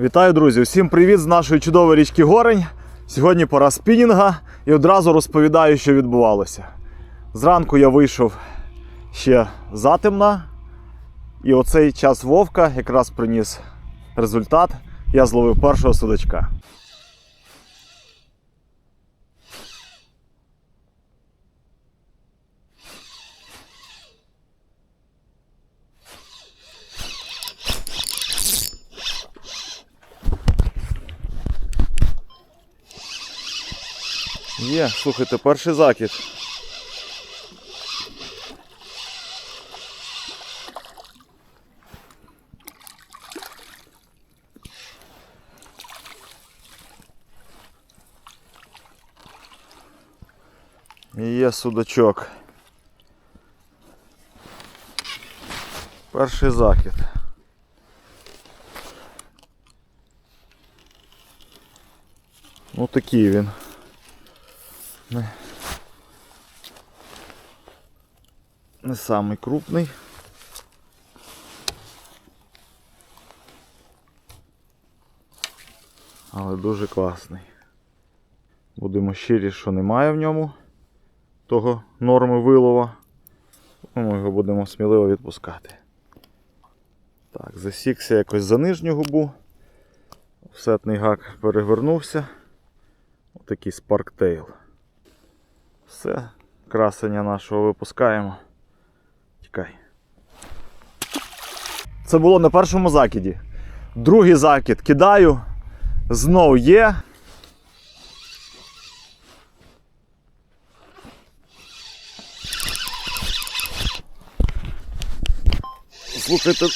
Вітаю, друзі! Усім привіт з нашої чудової річки Горень. Сьогодні пора спінінга і одразу розповідаю, що відбувалося. Зранку я вийшов ще затемна, і оцей час вовка якраз приніс результат. Я зловив першого судачка. Є, слухайте, перший закид. Є судачок. Перший закид. Ну такий він. Не, не самий крупний. Але дуже класний. Будемо щирі, що немає в ньому того норми вилова. Ми його будемо сміливо відпускати. Так, засікся якось за нижню губу. Сетний гак перевернувся. Отакий спарктейл. Все, красення нашого випускаємо. Тікай. Це було на першому закиді. Другий закид кидаю. Знов є. Слухайте,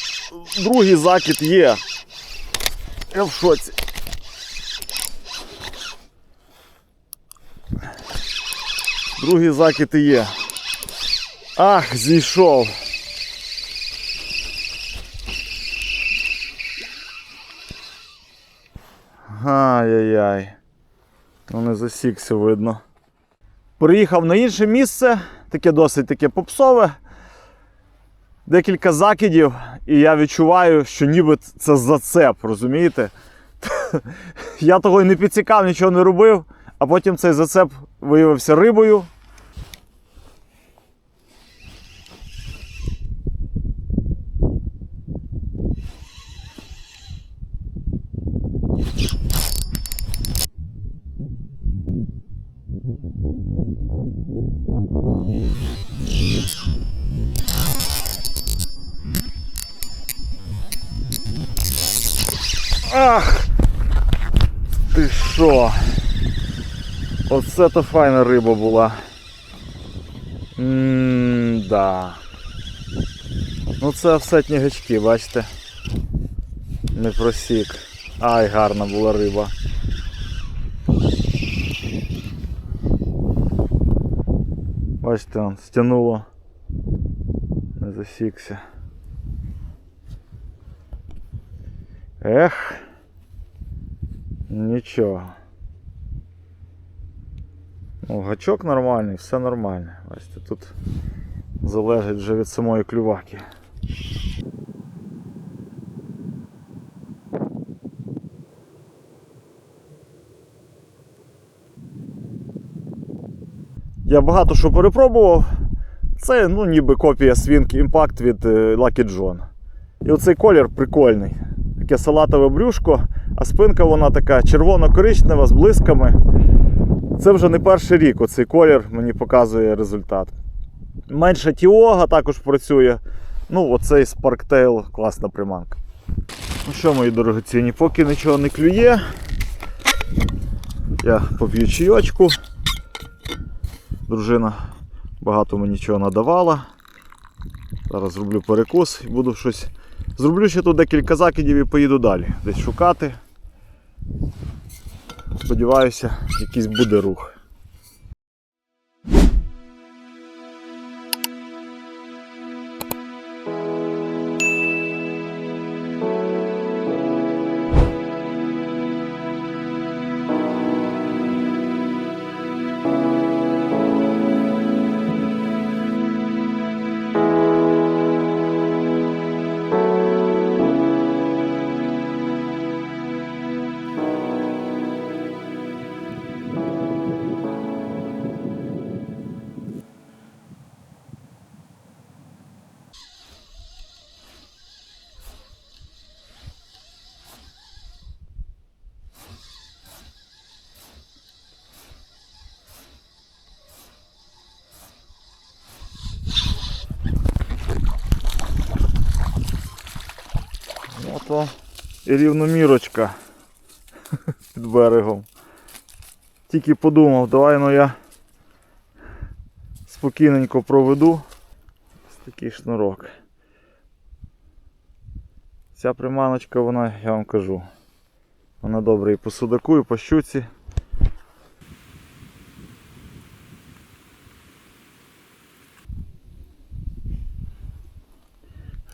другий закид є. Я в шоці. Другий закид і є. Ах, зійшов. Ай-яй-яй. Ну не засікся видно. Приїхав на інше місце, таке досить таке попсове. Декілька закидів, і я відчуваю, що ніби це зацеп, розумієте? Я того й не підсікав, нічого не робив, а потім цей зацеп виявився рибою. Що? Оце то файна риба була. М-да. Ну це все гачки, бачите? Не просік. Ай, гарна була риба. Бачите, он стянуло. Не засікся. Ех. Нічого. Ну, гачок нормальний, все нормально. Бачите, тут залежить вже від самої клюваки. Я багато що перепробував. Це ну, ніби копія Swing Impact від е, Lucky John. І оцей колір прикольний. Таке салатове брюшко, а спинка вона така червоно-коричнева з блисками. Це вже не перший рік оцей колір мені показує результат. Менше Тіога також працює. Ну, оцей Sparktail класна приманка. Ну що, мої дорогоцінні, поки нічого не клює. Я поп'ю чайочку. Дружина багато мені чого надавала. Зараз зроблю перекус і буду щось. Зроблю ще тут декілька закидів і поїду далі. Десь шукати. Сподіваюся, якийсь буде рух. Вам і рівномірочка під берегом. Тільки подумав, давай ну я спокійненько проведу ось такий шнурок. Ця приманочка, вона, я вам кажу, вона добре і по судаку, і по щуці.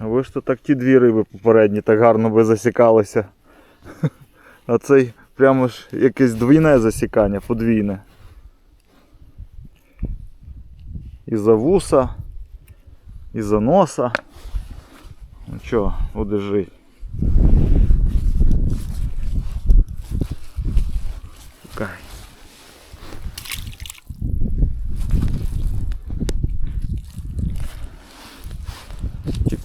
Ви ж то так ті дві риби попередні так гарно би засікалися. А цей прямо ж якесь двійне засікання, подвійне. І за вуса, і за носа. Ну чого, буде жити. Чекай.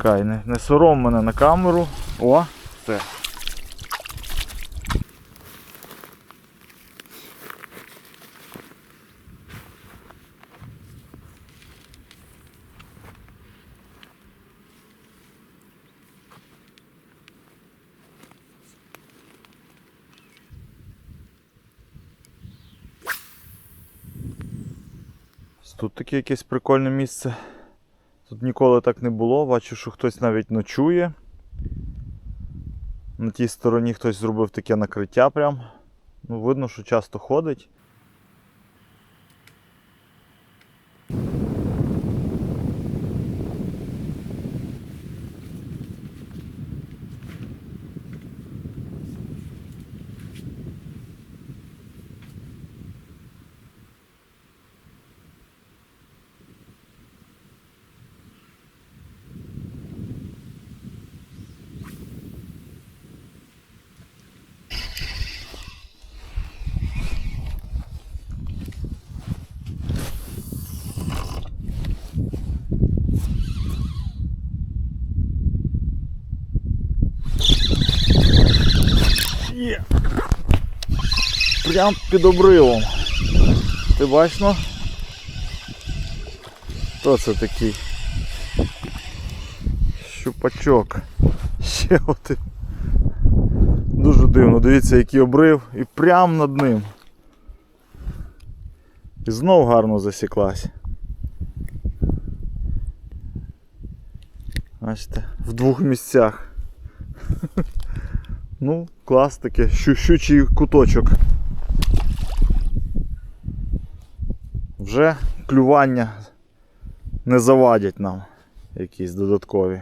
Чекай, не, не сором мене на камеру. О, все. Тут таке якесь прикольне місце. Тут ніколи так не було. Бачу, що хтось навіть ночує. На тій стороні хтось зробив таке накриття прям. Ну, видно, що часто ходить. Прям під обривом. Ти бачиш, ну? Хто це такий? Щупачок. Ще один. Дуже дивно, дивіться, який обрив і прямо над ним. І знов гарно засіклась. Бачите, в двох місцях. Ну, клас таке, щучий куточок. Вже клювання не завадять нам якісь додаткові.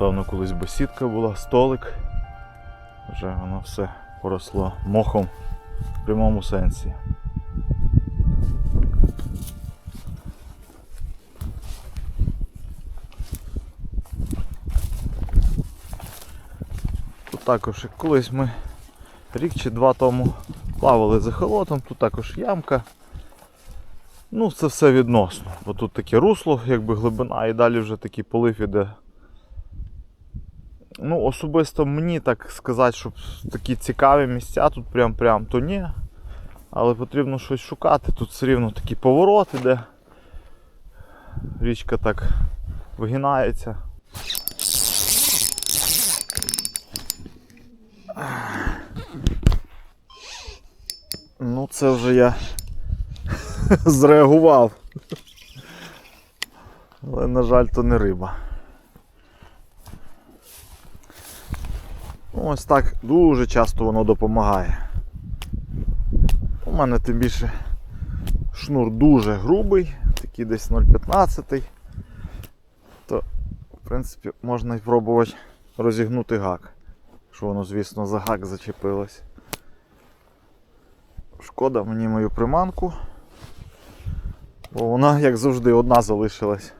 Певно, колись бесідка була, столик. Вже воно все поросло мохом в прямому сенсі. Тут також колись ми рік чи два тому плавали за холотом, тут також ямка. Ну, це все відносно, бо тут таке русло, якби глибина, і далі вже такий полив іде Ну, особисто мені так сказати, щоб такі цікаві місця тут прям-прям, то ні. Але потрібно щось шукати. Тут все рівно такий поворот іде. Річка так вигинається. Ну, це вже я зреагував. Але, на жаль, то не риба. Ось так дуже часто воно допомагає. У мене тим більше шнур дуже грубий, такий десь 0,15. То, в принципі, можна і пробувати розігнути гак. Якщо воно, звісно, за гак зачепилось. Шкода мені мою приманку. Бо вона, як завжди, одна залишилась.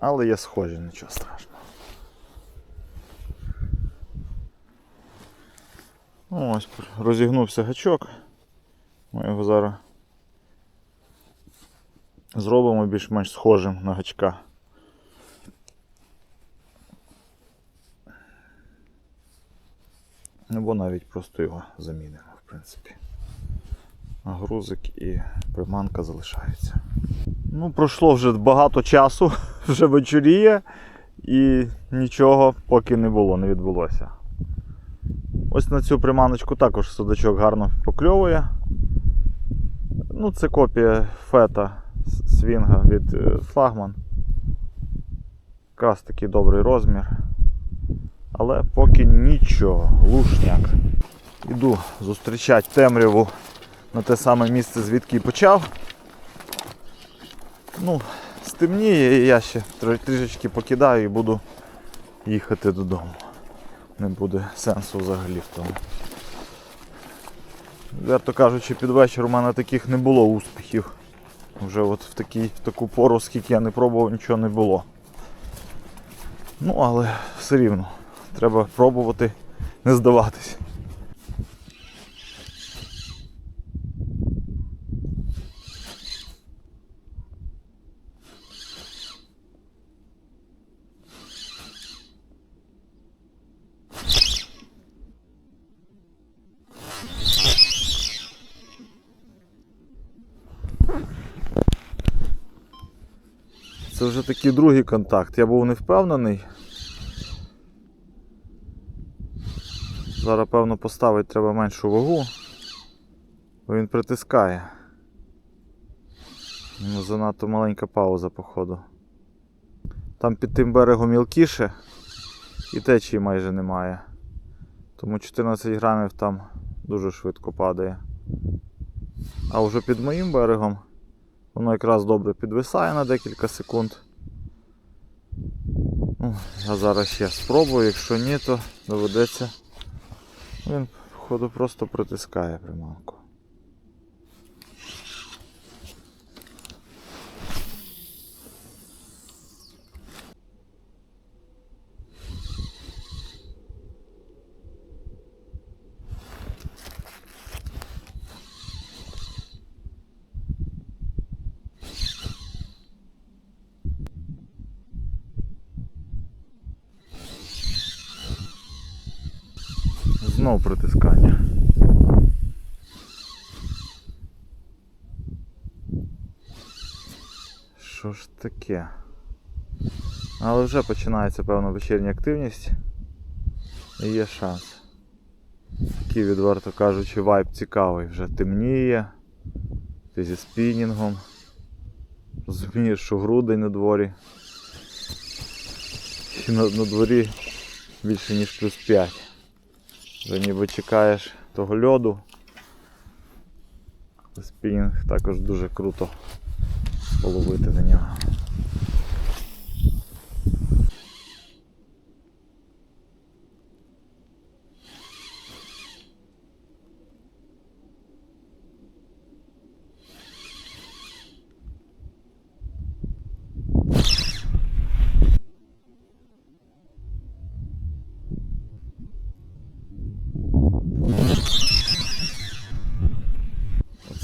Але є схожі, нічого страшного. Ось розігнувся гачок. Ми його зараз зробимо більш-менш схожим на гачка. Або навіть просто його замінимо, в принципі. Грузик і приманка залишаються. Ну, пройшло вже багато часу, вже вечоріє, і нічого поки не було, не відбулося. Ось на цю приманочку також судачок гарно покльовує. Ну, це копія фета свінга від е, флагман. Якраз такий добрий розмір. Але поки нічого, глушняк. Іду зустрічати темряву на те саме місце, звідки почав. Ну, стемніє, і я ще трішечки покидаю і буду їхати додому. Не буде сенсу взагалі в тому. Верто кажучи, під вечір у мене таких не було успіхів. Вже от в, такій, в таку пору, скільки я не пробував, нічого не було. Ну, але все рівно. Треба пробувати не здаватись. Це вже такий другий контакт. Я був не впевнений. Зараз, певно, поставити треба меншу вагу, бо він притискає. Ну, занадто маленька пауза, походу. Там під тим берегом мілкіше і течії майже немає. Тому 14 грамів там дуже швидко падає. А вже під моїм берегом воно якраз добре підвисає на декілька секунд. Ну, я зараз ще спробую, якщо ні, то доведеться. Він, походу, просто притискає приманку. Знов притискання. Що ж таке? Але вже починається певна вечірня активність. І є шанс. Такий, відверто кажучи, вайб цікавий. Вже темніє. Ти зі спінінгом. Розумієш, що грудень на дворі. І на, на дворі більше ніж плюс 5. Вже ніби чекаєш того льоду. Спінінг також дуже круто половити на нього.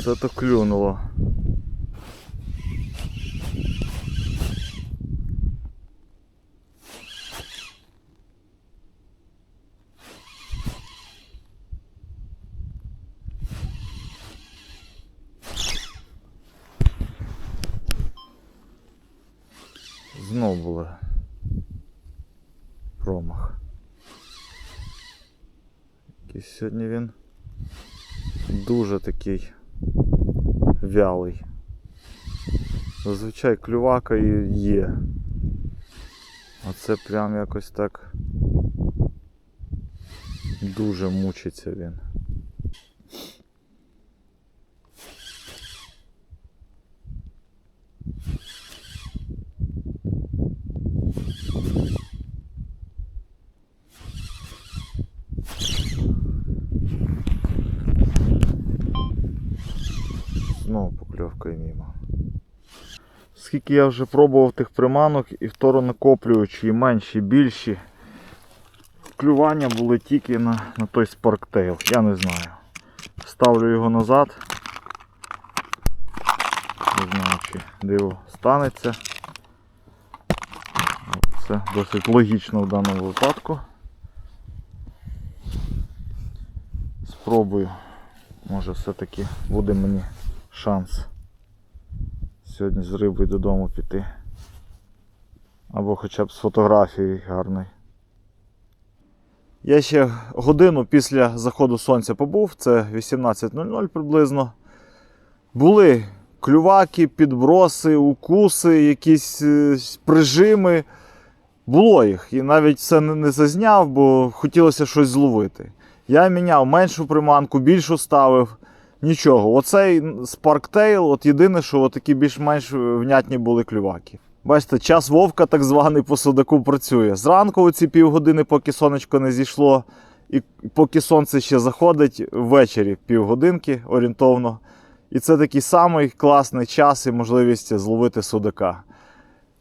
Оце то клюнуло. Знов було промах. Якийсь сьогодні він дуже такий вялий. Зазвичай клювака і є. А це прям якось так дуже мучиться він. Скільки я вже пробував тих приманок і второнакоплюючі, і менші, і більші. Клювання були тільки на, на той спарктейл. Я не знаю. Ставлю його назад. Не знаю, чи диво станеться. Це досить логічно в даному випадку. Спробую. Може все-таки буде мені шанс сьогодні з рибою додому піти. Або хоча б з фотографією гарною. Я ще годину після заходу сонця побув, це 18.00 приблизно. Були клюваки, підброси, укуси, якісь е, прижими. Було їх. І навіть це не зазняв, бо хотілося щось зловити. Я міняв меншу приманку, більшу ставив. Нічого. Оцей Sparktail, от єдине, що такі більш-менш внятні були клюваки. Бачите, час вовка так званий по судаку працює. Зранку оці півгодини, поки сонечко не зійшло, і поки сонце ще заходить, ввечері півгодинки орієнтовно. І це такий самий класний час і можливість зловити судака.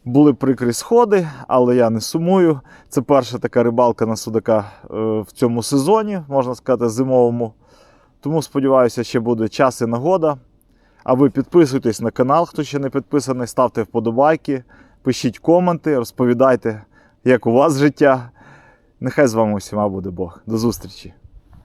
Були прикрі сходи, але я не сумую. Це перша така рибалка на судака е, в цьому сезоні, можна сказати, зимовому. Тому сподіваюся, ще буде час і нагода. А ви підписуйтесь на канал, хто ще не підписаний, ставте вподобайки, пишіть коменти, розповідайте, як у вас життя. Нехай з вами усіма буде Бог. До зустрічі!